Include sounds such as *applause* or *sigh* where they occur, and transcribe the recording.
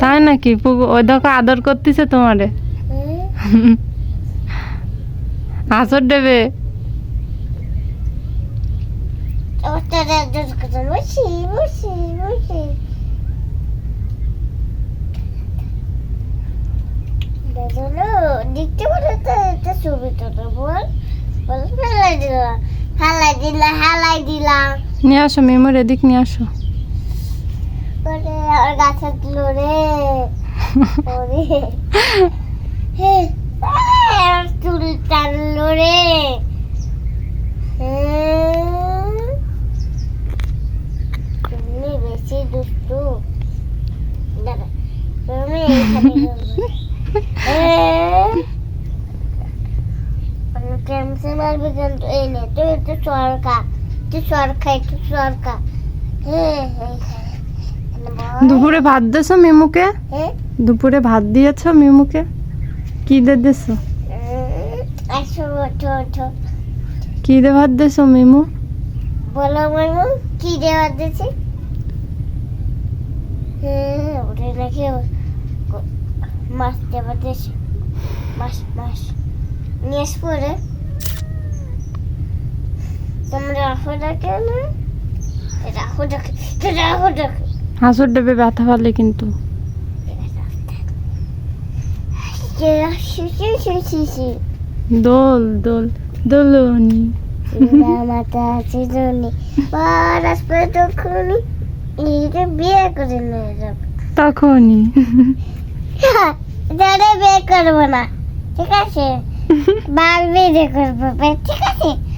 তাই নাকি? ওই দেখো আদর করতেছে তোমারে? আসর দেবে। দেখতে পারে ছবি তো বল। ফেলাই দিলাম ফেলাই দিলাম হেলাই দিলাম। নিয়ে আসো মেমোর এদিক নিয়ে আসো। আর গাছে দিল রে। ওরে। হে আর চুল টানলো রে। তুমি বেশি দুষ্টু। তুমি মারবে কিন্তু এই নে তুই একটু সরকা তুই সরকা একটু সরকা এইখানে দুপুরে ভাত দিয়েছ মিমুকে? দুপুরে ভাত দিয়েছ মিমুকে? কি দিয়ে দিয়েছ? কি দিয়ে ভাত দিয়েছ মিমু? বলো মাইমু কি দেওয়া দিয়েছে? দিয়েছি ওটা নাকি ও- মাছ দেওয়া দিয়েছে। মাছ মাছ। নিয়ে আসব তোমরা রাখো ডাকে না? রাখো ডাকে রাখো ডাকে। হাসর দেবে ব্যথা পারলে কিন্তু। দোল দোল দোলনি। মাতা তখনই বিয়ে করে নিয়ে যাবে। তখনই। বিয়ে করব না। ঠিক আছে? *laughs* বাল বিয়ে করব ঠিক আছে?